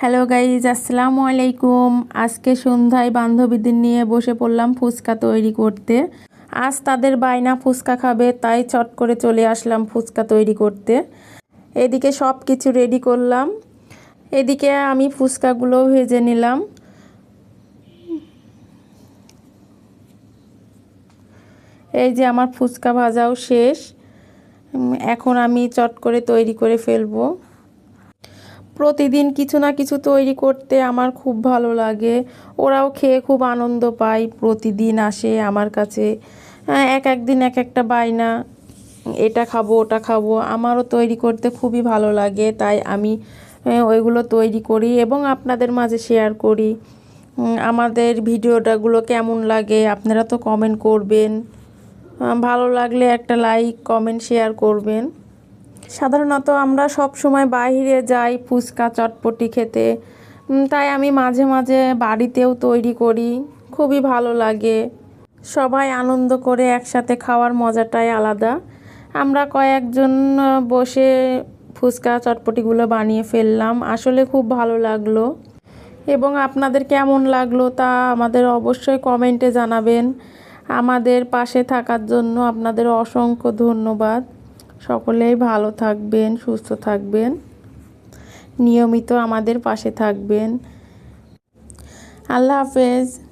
Hello guys আসসালামু আলাইকুম আজকে সন্ধ্যায় বান্ধবীদের নিয়ে বসে পড়লাম ফুচকা তৈরি করতে। আজ তাদের বায়না ফুচকা খাবে, তাই চট করে চলে আসলাম ফুচকা তৈরি করতে। এদিকে সব কিছু রেডি করলাম। এদিকে আমি ফুচকাগুলো ভেজে নিলাম। এই যে আমার ফুচকা ভাজাও শেষ। এখন আমি চট করে তৈরি করে ফেলব। প্রতিদিন কিছু না কিছু তৈরি করতে আমার খুব ভালো লাগে। ওরাও খেয়ে খুব আনন্দ পায় প্রতিদিন আসে আমার কাছে। হ্যাঁ, এক একদিন এক একটা বায়না এটা খাব ওটা খাব আমারও তৈরি করতে খুবই ভালো লাগে তাই আমি ওইগুলো তৈরি করি এবং আপনাদের মাঝে শেয়ার করি। আমাদের ভিডিওটাগুলো কেমন লাগে আপনারা তো কমেন্ট করবেন। ভালো লাগলে একটা লাইক কমেন্ট শেয়ার করবেন। সাধারণত আমরা সব সময় বাইরে যাই, ফুচকা, চটপটি খেতে। তাই আমি মাঝে মাঝে বাড়িতেও তৈরি করি। খুবই ভালো লাগে। সবাই আনন্দ করে একসাথে খাওয়ার মজাটাই আলাদা। আমরা কয়েকজন বসে ফুচকা, চটপটিগুলো বানিয়ে ফেললাম। আসলে খুব ভালো লাগল। এবং আপনাদের কেমন লাগল তা আমাদের অবশ্যই কমেন্টে জানাবেন। আমাদের পাশে থাকার জন্য আপনাদের অসংখ্য ধন্যবাদ। সকলেই ভালো থাকবেন সুস্থ থাকবেন। নিয়মিত আমাদের পাশে থাকবেন। আল্লাহ হাফেজ।